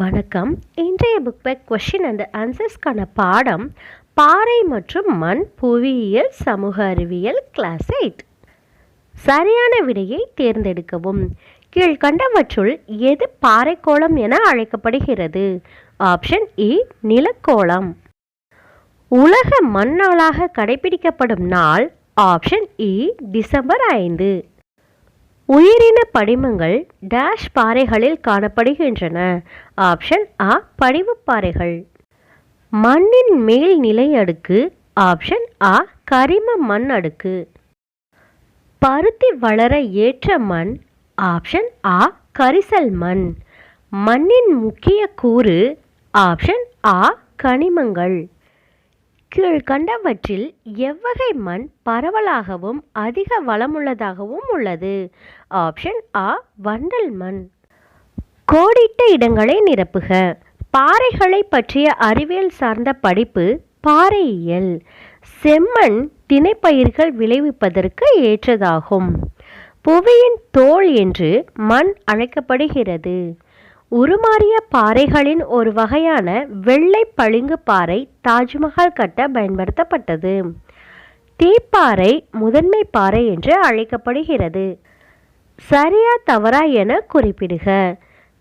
வணக்கம். இன்றைய book back question and ஆன்சர்ஸ்க்கான பாடம் பாறை மற்றும் மண் புவியியல் சமூக அறிவியல் கிளாஸ் எயிட் சரியான விடையை தேர்ந்தெடுக்கவும். கீழ்கண்டவற்றுள் எது பாறைக்கோளம் என அழைக்கப்படுகிறது? ஆப்ஷன் இ நிலக்கோளம். உலக மண்ணாளாக கடைபிடிக்கப்படும் நாள் ஆப்ஷன் இ டிசம்பர் ஐந்து. உயிரின படிமங்கள் டேஷ் பாறைகளில் காணப்படுகின்றன. ஆப்ஷன் ஆ படிவு பாறைகள். மண்ணின் மேல் நிலை அடுக்கு. ஆப்ஷன் ஆ கரிம மண் அடுக்கு. பருத்தி வளர ஏற்ற மண். ஆப்ஷன் ஆ கரிசல் மண். மண்ணின் முக்கிய கூறு. ஆப்ஷன் ஆ கனிமங்கள். கீழ்கண்டவற்றில் எவ்வகை மண் பரவலாகவும் அதிக வளமுள்ளதாகவும் உள்ளது. ஆப்ஷன் ஆ வண்டல் மண். கோடிட்ட இடங்களை நிரப்புக. பாறைகளை பற்றிய அறிவியல் சார்ந்த படிப்பு பாறையியல். செம்மண் தினைப்பயிர்கள் விளைவிப்பதற்கு ஏற்றதாகும். புவியின் தோல் என்று மண் அழைக்கப்படுகிறது. உருமாறிய பாறைகளின் ஒரு வகையான வெள்ளை பளிங்கு பாறை தாஜ்மஹால் கட்ட பயன்படுத்தப்பட்டது. தீப்பாறை முதன்மை பாறை என்று அழைக்கப்படுகிறது. சரியா தவறா என குறிப்பிடுக.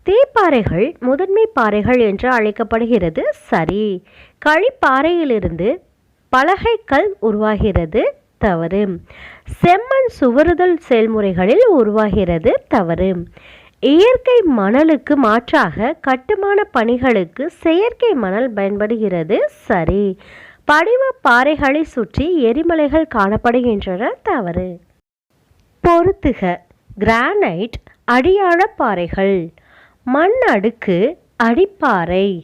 தீப்பாறைகள் முதன்மை பாறைகள் என்று அழைக்கப்படுகிறது சரி. களிப்பாறையிலிருந்து பலகைக்கல் உருவாகிறது தவறு. செம்மண் சுவருதல் செயல்முறைகளில் உருவாகிறது தவறு. இயற்கை மணலுக்கு மாற்றாக கட்டுமான பணிகளுக்கு செயற்கை மணல் பயன்படுகிறது. சரி படிவ பாறைகளை சுற்றி எரிமலைகள் காணப்படுகின்றன. தவறு. பொருத்துக. கிரானைட் அடியாழ பாறைகள். மண் அடுக்கு அடிப்பாறை.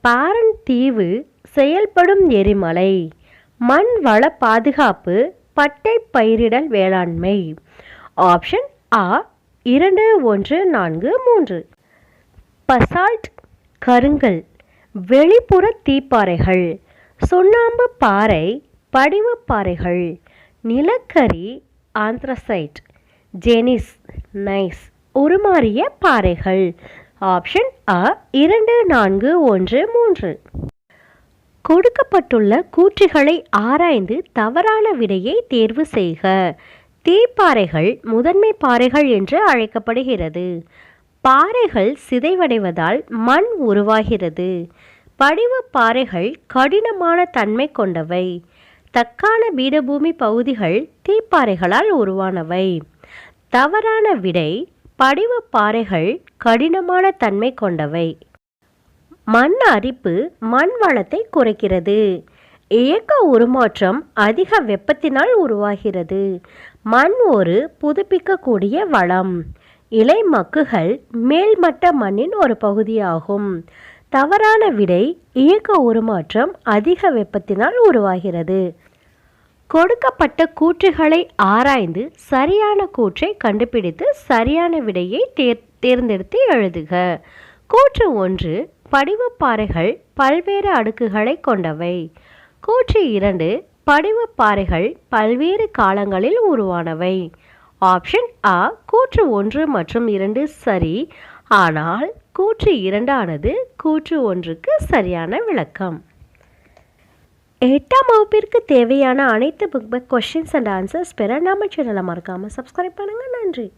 பாரன் தீவு செயல்படும் எரிமலை. மண் வள பாதுகாப்பு பட்டை பயிரிடல் வேளாண்மை. ஆப்ஷன் ஆ இரண்டு ஒன்று நான்கு மூன்று. பசால்ட் கருங்கல் வெளிப்புற தீப்பாறைகள் சுண்ணாம்பு பாறை படிவு பாறைகள் நிலக்கரி ஆந்த்ரசைட் ஜெனிஸ் நைஸ் உருமாறிய பாறைகள். ஆப்ஷன் அ இரண்டு நான்கு ஒன்று மூன்று. கொடுக்கப்பட்டுள்ள கூற்றுகளை ஆராய்ந்து தவறான விடையை தேர்வு செய்க. தீப்பாறைகள் முதன்மை பாறைகள் என்று அழைக்கப்படுகிறது. பாறைகள் சிதைவடைவதால் மண் உருவாகிறது. படிவு பாறைகள் கடினமான தன்மை கொண்டவை. தக்கான பீடபூமி பகுதிகள் தீப்பாறைகளால் உருவானவை. தவறான விடை படிவு பாறைகள் கடினமான தன்மை கொண்டவை. மண் அரிப்பு மண் வளத்தை குறைக்கிறது. இயக்க உருமாற்றம் அதிக வெப்பத்தினால் உருவாகிறது. மண் ஒரு புதுப்பிக்கக்கூடிய வளம். இலை மக்குகள் மேல்மட்ட மண்ணின் ஒரு பகுதியாகும். தவறான விடை இயக்க உருமாற்றம் அதிக வெப்பத்தினால் உருவாகிறது. கொடுக்கப்பட்ட கூற்றுகளை ஆராய்ந்து சரியான கூற்றை கண்டுபிடித்து சரியான விடையை தேர் தேர்ந்தெடுத்து எழுதுக. கூற்று ஒன்று படிவுப்பாறைகள் பல்வேறு அடுக்குகளை கொண்டவை. கூற்று இரண்டு படிவுப்பாறைகள் பல்வேறு காலங்களில் உருவானவை. ஆப்ஷன் ஆ கூற்று ஒன்று மற்றும் இரண்டு சரி. ஆனால் கூற்று இரண்டானது கூற்று ஒன்றுக்கு சரியான விளக்கம். எட்டாம் வகுப்பிற்கு தேவையான அனைத்து book back questions and answers பெற நம்ம சேனலை மறக்காமல் சப்ஸ்கிரைப் பண்ணுங்கள் நன்றி.